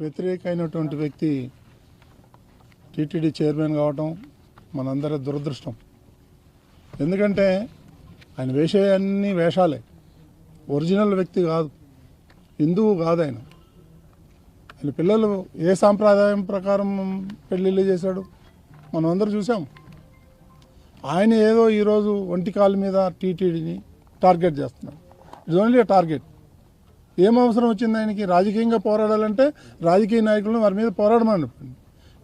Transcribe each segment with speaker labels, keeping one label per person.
Speaker 1: వ్యతిరేక అయినటువంటి వ్యక్తి టీటీడీ చైర్మన్ కావటం మనందరి దురదృష్టం. ఎందుకంటే ఆయన వేసే అన్ని వేషాలే. ఒరిజినల్ వ్యక్తి కాదు. హిందువు కాదు ఆయన. ఆయన పిల్లలు ఏ సాంప్రదాయం ప్రకారం పెళ్ళిళ్ళు చేశాడు? మనం అందరూ చూసాం ఆయన ఏదో ఈరోజు ఒంటి కాలు మీద టీటీడీని టార్గెట్ చేస్తున్నాడు. It's only target. ఏం అవసరం వచ్చింది ఆయనకి? రాజకీయంగా పోరాడాలంటే రాజకీయ నాయకులను వారి మీద పోరాడమని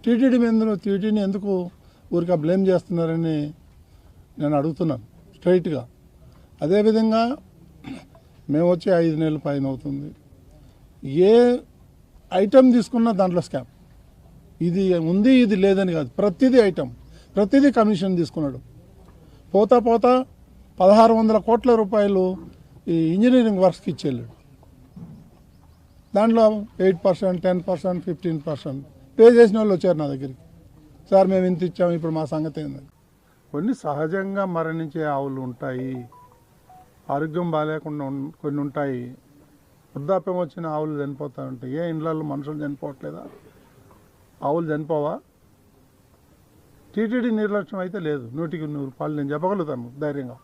Speaker 1: టీటీడీ మీద టీటీడీని ఎందుకు ఊరికా బ్లేమ్ చేస్తున్నారని నేను అడుగుతున్నాను స్ట్రైట్గా. అదేవిధంగా మేము వచ్చి ఐదు నెలల పైన అవుతుంది. ఏ ఐటెం తీసుకున్నా దాంట్లో స్కామ్. ఇది ఉంది ఇది లేదని కాదు. ప్రతిదీ ఐటెం. ప్రతిదీ కమిషన్ తీసుకున్నాడు. పోతా పోతా పదహారు వందల కోట్ల రూపాయలు ఈ ఇంజనీరింగ్ వర్క్స్కి ఇచ్చేళ్ళాడు. దాంట్లో eight percent ten percent fifteen percent. Pay చేసిన వాళ్ళు వచ్చారు నా దగ్గరికి. సార్ మేము ఇంత ఇచ్చాము ఇప్పుడు మా సంగతి ఏందని కొన్ని సహజంగా మరణించే ఆవులు ఉంటాయి. ఆరోగ్యం బాగాలేకుండా కొన్ని ఉంటాయి. వృద్ధాప్యం వచ్చిన ఆవులు చనిపోతూ ఉంటాయి. ఏ ఇండ్లలో మనుషులు చనిపోవట్లేదా? ఆవులు చనిపోవా? టీటీడీ నిర్లక్ష్యం అయితే లేదు. నూటికి నూరు రూపాయలు నేను చెప్పగలుగుతాను ధైర్యంగా.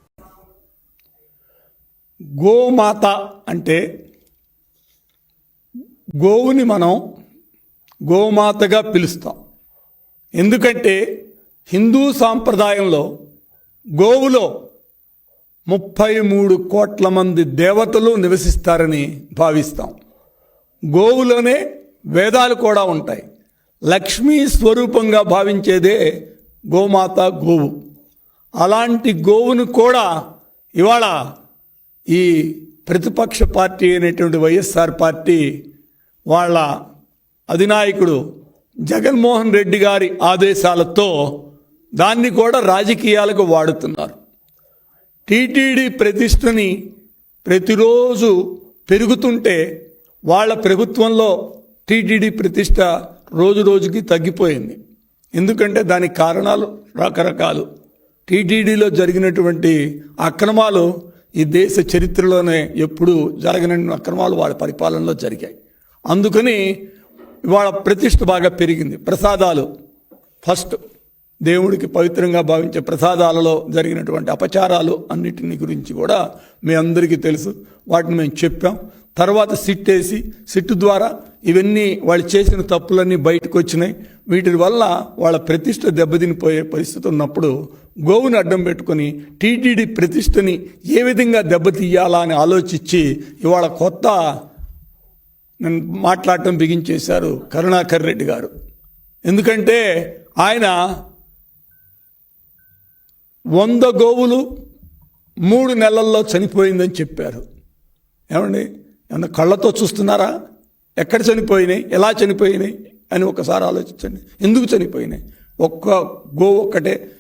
Speaker 2: గోమాత అంటే గోవుని మనం గోమాతగా పిలుస్తాం. ఎందుకంటే హిందూ సాంప్రదాయంలో గోవులో ముప్పై మూడు కోట్ల మంది దేవతలు నివసిస్తారని భావిస్తాం. గోవులోనే వేదాలు కూడా ఉంటాయి. లక్ష్మీ స్వరూపంగా భావించేదే గోమాత గోవు. అలాంటి గోవును కూడా ఇవాళ ఈ ప్రతిపక్ష పార్టీ అయినటువంటి వైఎస్ఆర్ పార్టీ వాళ్ళ అధినాయకుడు జగన్మోహన్ రెడ్డి గారి ఆదేశాలతో దాన్ని కూడా రాజకీయాలకు వాడుతున్నారు. టీటీడీ ప్రతిష్టని ప్రతిరోజు పెరుగుతుంటే వాళ్ళ ప్రభుత్వంలో టీటీడీ ప్రతిష్ట రోజు రోజుకి తగ్గిపోయింది. ఎందుకంటే దానికి కారణాలు రకరకాలు. టీటీడీలో జరిగినటువంటి అక్రమాలు ఈ దేశ చరిత్రలోనే ఎప్పుడూ జరగని అక్రమాలు వాళ్ళ పరిపాలనలో జరిగాయి. అందుకని ఇవాళ ప్రతిష్ట బాగా పెరిగింది. ప్రసాదాలు. ఫస్ట్ దేవుడికి పవిత్రంగా భావించే ప్రసాదాలలో జరిగినటువంటి అపచారాలు అన్నిటిని గురించి కూడా మీ అందరికీ తెలుసు. వాటిని మేము చెప్పాం. తర్వాత సిట్ వేసి ద్వారా ఇవన్నీ వాళ్ళు చేసిన తప్పులన్నీ బయటకు వచ్చినాయి. వీటి వల్ల వాళ్ళ ప్రతిష్ట దెబ్బతినిపోయే పరిస్థితి ఉన్నప్పుడు గోవుని అడ్డం పెట్టుకొని టీటీడీ ప్రతిష్టని ఏ విధంగా దెబ్బతీయాలా అని ఆలోచించి ఇవాళ కొత్త నన్ను మాట్లాడటం బిగించేశారు కరుణాకర్ రెడ్డి గారు. ఎందుకంటే ఆయన వంద గోవులు మూడు నెలల్లో చనిపోయిందని చెప్పారు. ఏమండి? ఏమన్నా కళ్ళతో చూస్తున్నారా? ఎక్కడ చనిపోయినాయి? ఎలా చనిపోయినాయి? అని ఒకసారి ఆలోచించండి. ఎందుకు చనిపోయినాయి? ఒక్క గోవు ఒక్కటే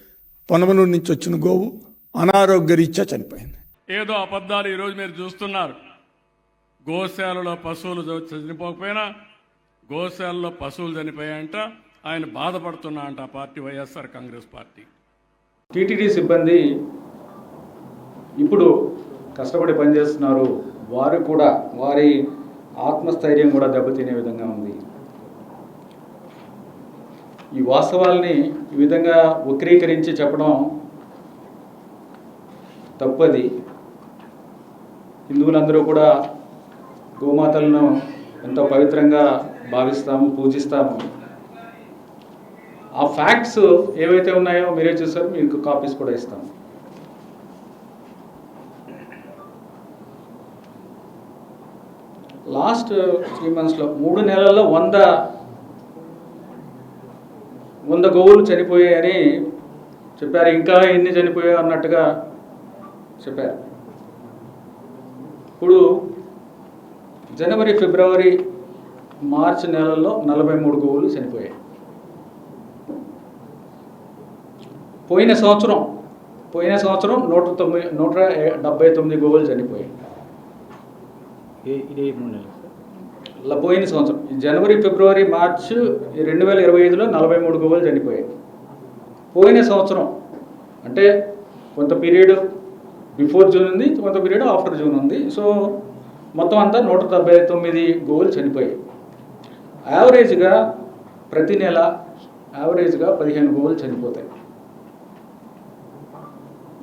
Speaker 2: పొనమనూరు నుంచి వచ్చిన గోవు అనారోగ్య రీత్యా చనిపోయింది.
Speaker 3: ఏదో అబద్ధాలు ఈరోజు మీరు చూస్తున్నారు. గోశాలలో పశువులు చనిపోకపోయినా గోశాలలో పశువులు చనిపోయాయంట ఆయన బాధపడుతున్నా అంట party YSR Congress party.
Speaker 4: TTD సిబ్బంది ఇప్పుడు కష్టపడి పనిచేస్తున్నారు. వారు కూడా వారి ఆత్మస్థైర్యం కూడా దెబ్బతినే విధంగా ఉంది. ఈ వాస్తవాల్ని ఈ విధంగా వక్రీకరించి చెప్పడం తప్పది. హిందువులందరూ కూడా గోమాతలను ఎంతో పవిత్రంగా భావిస్తాము పూజిస్తాము. ఆ ఫ్యాక్ట్స్ ఏవైతే ఉన్నాయో మీరే చూసారు మీకు కాపీస్ కూడా ఇస్తాము. లాస్ట్ త్రీ మంత్స్లో మూడు నెలల్లో వంద వంద గోవులు చనిపోయాయని చెప్పారు. ఇంకా ఎన్ని చనిపోయాయి అన్నట్టుగా చెప్పారు. ఇప్పుడు జనవరి ఫిబ్రవరి మార్చి నెలల్లో నలభై మూడు గోవులు చనిపోయాయి. పోయిన సంవత్సరం పోయిన సంవత్సరం నూట తొమ్మిది నూట డెబ్బై తొమ్మిది గోవులు చనిపోయాయి.
Speaker 5: ఇదే
Speaker 4: పోయిన సంవత్సరం జనవరి ఫిబ్రవరి మార్చ్ రెండు వేల ఇరవై ఐదులో నలభై మూడు గోవులు చనిపోయాయి. పోయిన సంవత్సరం అంటే కొంత పీరియడ్ బిఫోర్ జూన్ ఉంది కొంత పీరియడ్ ఆఫ్టర్ జూన్ ఉంది. సో మొత్తం అంతా నూట డెబ్బై తొమ్మిది గోవులు చనిపోయాయి. యావరేజ్గా ప్రతి నెల యావరేజ్గా పదిహేను గోవులు చనిపోతాయి.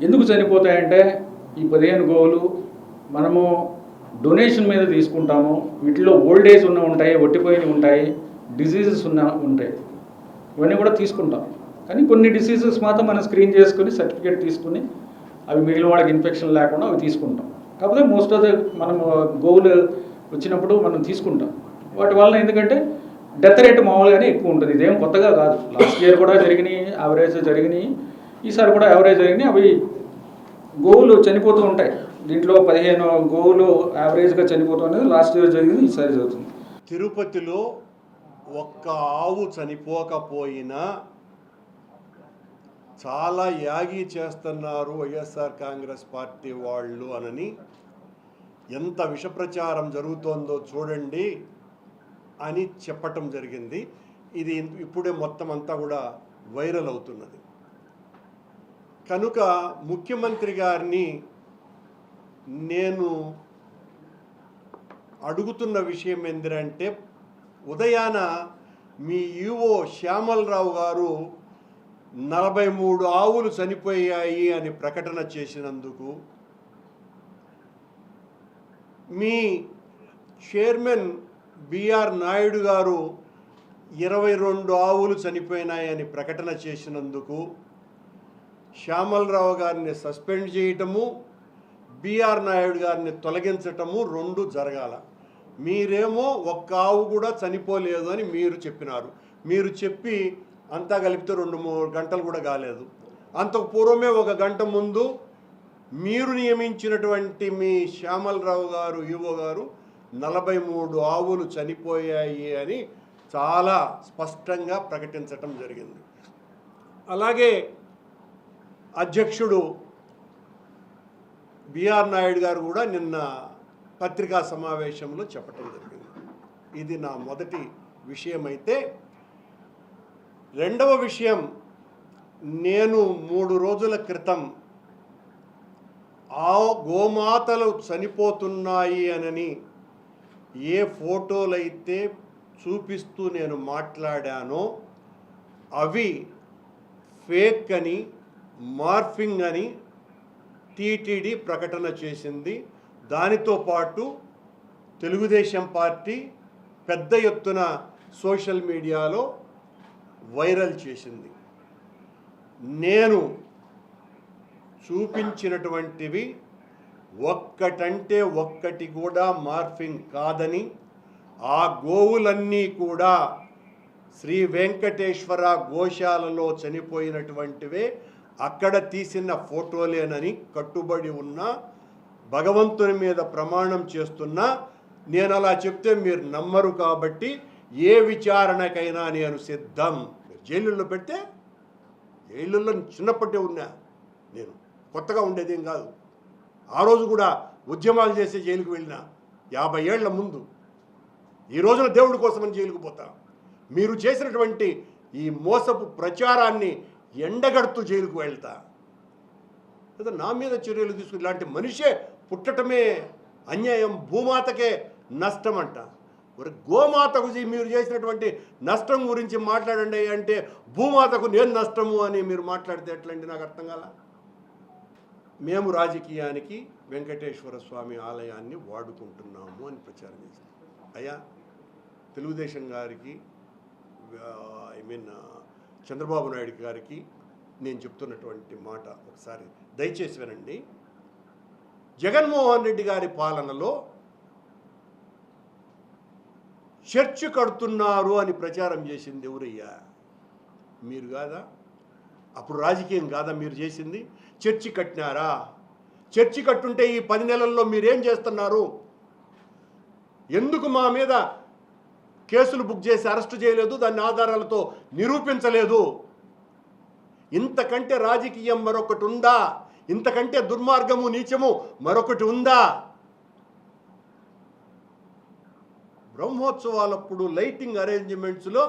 Speaker 4: ఎందుకు చనిపోతాయంటే ఈ పదిహేను గోవులు మనము డొనేషన్ మీద తీసుకుంటాము. వీటిలో ఓల్డ్ ఏజ్ ఉన్న ఉంటాయి ఒట్టిపోయినవి ఉంటాయి డిసీజెస్ ఉన్న ఉంటాయి. ఇవన్నీ కూడా తీసుకుంటాం. కానీ కొన్ని డిసీజెస్ మాత్రం మనం స్క్రీన్ చేసుకుని సర్టిఫికేట్ తీసుకుని అవి మిగిలిన వాళ్ళకి ఇన్ఫెక్షన్ లేకుండా అవి తీసుకుంటాం. కాకపోతే మోస్ట్ ఆఫ్ ద మనం గోవులు వచ్చినప్పుడు మనం తీసుకుంటాం. వాటి వలన ఎందుకంటే డెత్ రేట్ మామూలుగానే ఎక్కువ ఉంటుంది. ఇదేం కొత్తగా కాదు. లాస్ట్ ఇయర్ కూడా జరిగినాయి యావరేజ్ జరిగినాయి. ఈసారి కూడా యావరేజ్ జరిగినాయి. అవి గోవులు చనిపోతూ ఉంటాయి. దీంట్లో పదిహేను గోవులు యావరేజ్గా చనిపోతూ అనేది లాస్ట్ ఇయర్ జరిగింది ఈసారి జరుగుతుంది.
Speaker 6: తిరుపతిలో ఒక్క ఆవు చనిపోకపోయినా చాలా యాగి చేస్తున్నారు వైఎస్ఆర్ కాంగ్రెస్ పార్టీ వాళ్ళు అనని. ఎంత విషప్రచారం జరుగుతోందో చూడండి అని చెప్పటం జరిగింది. ఇది ఇప్పుడే మొత్తం అంతా కూడా వైరల్ అవుతున్నది. కనుక ముఖ్యమంత్రి గారిని నేను అడుగుతున్న విషయం ఏంటంటే ఉదయాన మీ ఈవో శ్యామలరావు గారు నలభై మూడు ఆవులు చనిపోయాయి అని ప్రకటన చేసినందుకు మీ చైర్మన్ బిఆర్ నాయుడు గారు ఇరవై రెండు ఆవులు చనిపోయినాయని ప్రకటన చేసినందుకు శ్యామలరావు గారిని సస్పెండ్ చేయటము బిఆర్ నాయుడు గారిని తొలగించటము రెండు జరగాల. మీరేమో ఒక్క ఆవు కూడా చనిపోలేదు అని మీరు చెప్పినారు. మీరు చెప్పి అంతా కలిపితే రెండు మూడు గంటలు కూడా కాలేదు. అంతకు పూర్వమే ఒక గంట ముందు మీరు నియమించినటువంటి మీ శ్యామలరావు గారు ఈవో గారు నలభై మూడు ఆవులు చనిపోయాయి అని చాలా స్పష్టంగా ప్రకటించటం జరిగింది. అలాగే అధ్యక్షుడు బిఆర్ నాయుడు గారు కూడా నిన్న పత్రికా సమావేశంలో చెప్పటం జరిగింది. ఇది నా మొదటి విషయమైతే రెండవ విషయం నేను మూడు రోజుల క్రితం ఆ గోమాతలు చనిపోతున్నాయి అనని ఏ ఫోటోలైతే చూపిస్తూ నేను మాట్లాడానో అవి ఫేక్ అని మార్ఫింగ్ అని టీటీడీ ప్రకటన చేసింది. దానితో పాటు తెలుగుదేశం పార్టీ పెద్ద ఎత్తున సోషల్ మీడియాలో వైరల్ చేసింది. నేను చూపించినటువంటివి ఒక్కటంటే ఒక్కటి కూడా మార్ఫింగ్ కాదని ఆ గోవులన్నీ కూడా శ్రీ వెంకటేశ్వర గోశాలలో చనిపోయినటువంటివే అక్కడ తీసిన ఫోటోలేనని కట్టుబడి ఉన్న భగవంతుని మీద ప్రమాణం చేస్తున్నా నేను అలా చెప్తే మీరు నమ్మరు కాబట్టి ఏ విచారణకైనా నేను సిద్ధం. జైలుల్లో పెడితే జైలుల్లో చిన్నప్పటి ఉన్నా నేను. కొత్తగా ఉండేదేం కాదు. ఆ రోజు కూడా ఉద్యమాలు చేసే జైలుకు వెళ్ళిన యాభై ఏళ్ళ ముందు ఈ రోజున దేవుడి కోసమని జైలుకు పోతా. మీరు చేసినటువంటి ఈ మోసపు ప్రచారాన్ని ఎండగడుతూ జైలుకు వెళ్తా. లేదా నా మీద చర్యలు తీసుకుని ఇలాంటి మనిషే పుట్టటమే అన్యాయం భూమాతకే నష్టం అంట. మరి గోమాతకు మీరు చేసినటువంటి నష్టం గురించి మాట్లాడండి అంటే భూమాతకు నేను నష్టము అని మీరు మాట్లాడితే ఎట్లండి నాకు అర్థం కాల? మేము రాజకీయానికి వెంకటేశ్వర స్వామి ఆలయాన్ని వాడుకుంటున్నాము అని ప్రచారం చేసింది. అయ్యా తెలుగుదేశం గారికి ఐ మీన్ చంద్రబాబు నాయుడు గారికి నేను చెప్తున్నటువంటి మాట ఒకసారి దయచేసి వినండి. జగన్మోహన్ రెడ్డి గారి పాలనలో చర్చ్ కడుతున్నారు అని ప్రచారం చేసింది ఎవరయ్యా? మీరు కాదా? అప్పుడు రాజకీయం కాదా మీరు చేసింది? చర్చి కట్టినారా? చర్చి కట్టుంటే ఈ పది నెలల్లో మీరేం చేస్తున్నారు? ఎందుకు మా మీద కేసులు బుక్ చేసి అరెస్ట్ చేయలేదు? దాన్ని ఆధారాలతో నిరూపించలేదు. ఇంతకంటే రాజకీయం మరొకటి ఉందా? ఇంతకంటే దుర్మార్గము నీచము మరొకటి ఉందా? బ్రహ్మోత్సవాలప్పుడు లైటింగ్ అరేంజ్మెంట్స్లో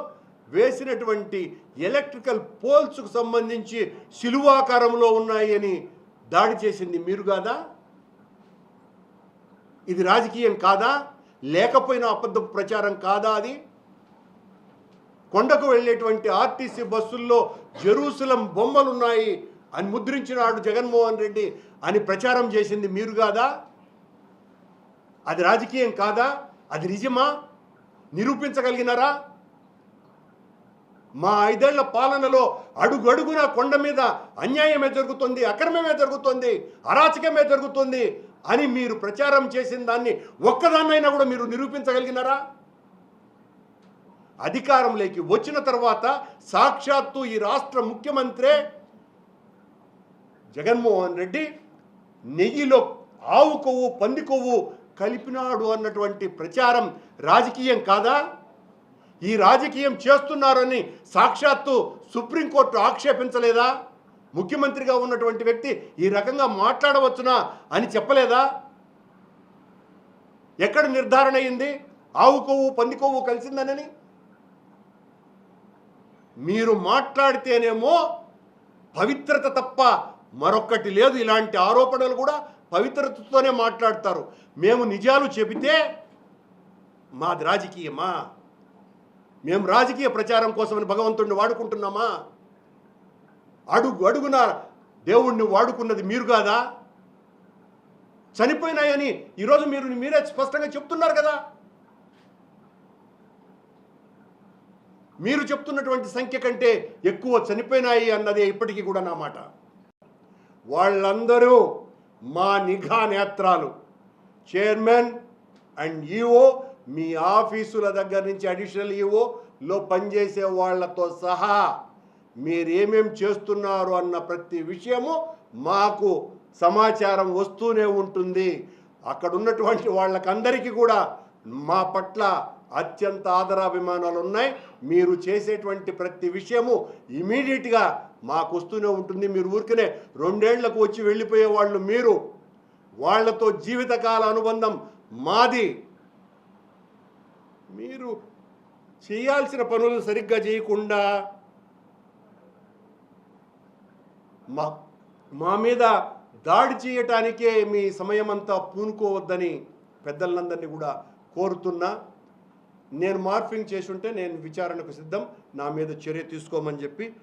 Speaker 6: వేసినటువంటి ఎలక్ట్రికల్ పోల్స్కు సంబంధించి శిలువాకారంలో ఉన్నాయని దాడి చేసింది మీరు కాదా? ఇది రాజకీయం కాదా? లేకపోయినా అబద్ధ ప్రచారం కాదా అది? కొండకు వెళ్ళేటువంటి ఆర్టీసీ బస్సుల్లో జెరూసలం బొమ్మలు ఉన్నాయి అని ముద్రించినాడు జగన్మోహన్ రెడ్డి అని ప్రచారం చేసింది మీరు కాదా? అది రాజకీయం కాదా? అది నిజమా? నిరూపించగలిగినారా? మా ఐదేళ్ళ పాలనలో అడుగడుగున కొండ మీద అన్యాయమే జరుగుతుంది అక్రమమే జరుగుతుంది అరాచకమే జరుగుతుంది అని మీరు ప్రచారం చేసిన దాన్ని ఒక్కదాన్నైనా కూడా మీరు నిరూపించగలిగినారా? అధికారంలోకి వచ్చిన తర్వాత సాక్షాత్తు ఈ రాష్ట్ర ముఖ్యమంత్రే జగన్మోహన్ రెడ్డి నెయ్యిలో ఆవు కొవ్వు పంది కొవ్వు కలిపినాడు అన్నటువంటి ప్రచారం రాజకీయం కాదా? ఈ రాజకీయం చేస్తున్నారని సాక్షాత్తు సుప్రీంకోర్టు ఆక్షేపించలేదా? ముఖ్యమంత్రిగా ఉన్నటువంటి వ్యక్తి ఈ రకంగా మాట్లాడవచ్చునా అని చెప్పలేదా? ఎక్కడ నిర్ధారణ అయింది? ఆవు కొవ్వు పంది కొవ్వు కలిసిందనని? మీరు మాట్లాడితేనేమో పవిత్రత తప్ప మరొక్కటి లేదు. ఇలాంటి ఆరోపణలు కూడా పవిత్రతతోనే మాట్లాడతారు. మేము నిజాలు చెబితే మాది రాజకీయమా? మేము రాజకీయ ప్రచారం కోసమని భగవంతుడిని వాడుకుంటున్నామా? అడుగు అడుగున దేవుణ్ణి వాడుకున్నది మీరు కాదా? చనిపోయినాయని ఈరోజు మీరు మీరే స్పష్టంగా చెప్తున్నారు కదా? మీరు చెప్తున్నటువంటి సంఖ్య కంటే ఎక్కువ చనిపోయినాయి అన్నదే ఇప్పటికీ కూడా నా మాట. వాళ్ళందరూ మా నిఘా నేత్రాలు. చైర్మన్ అండ్ ఈఓ మీ ఆఫీసుల దగ్గర నుంచి అడిషనల్ ఈఓలో పనిచేసే వాళ్ళతో సహా మీరేమేం చేస్తున్నారు అన్న ప్రతి విషయము మాకు సమాచారం వస్తూనే ఉంటుంది. అక్కడ ఉన్నటువంటి వాళ్ళకందరికీ కూడా మా పట్ల అత్యంత ఆదరాభిమానాలు ఉన్నాయి మీరు చేసేటువంటి ప్రతి విషయము ఇమీడియట్గా మాకు వస్తూనే ఉంటుంది. మీరు ఊరికనే రెండేళ్ళకు వచ్చి వెళ్ళిపోయే వాళ్ళు మీరు. వాళ్ళతో జీవితకాల అనుబంధం మాది. మీరు చేయాల్సిన పనులు సరిగ్గా చేయకుండా మా మా మీద దాడి చేయటానికే మీ సమయమంతా పూనుకోవద్దని పెద్దలందరినీ కూడా కోరుతున్నా. నేను మార్ఫింగ్ చేసి ఉంటే నేను విచారణకు సిద్ధం. నా మీద చర్య తీసుకోమని చెప్పి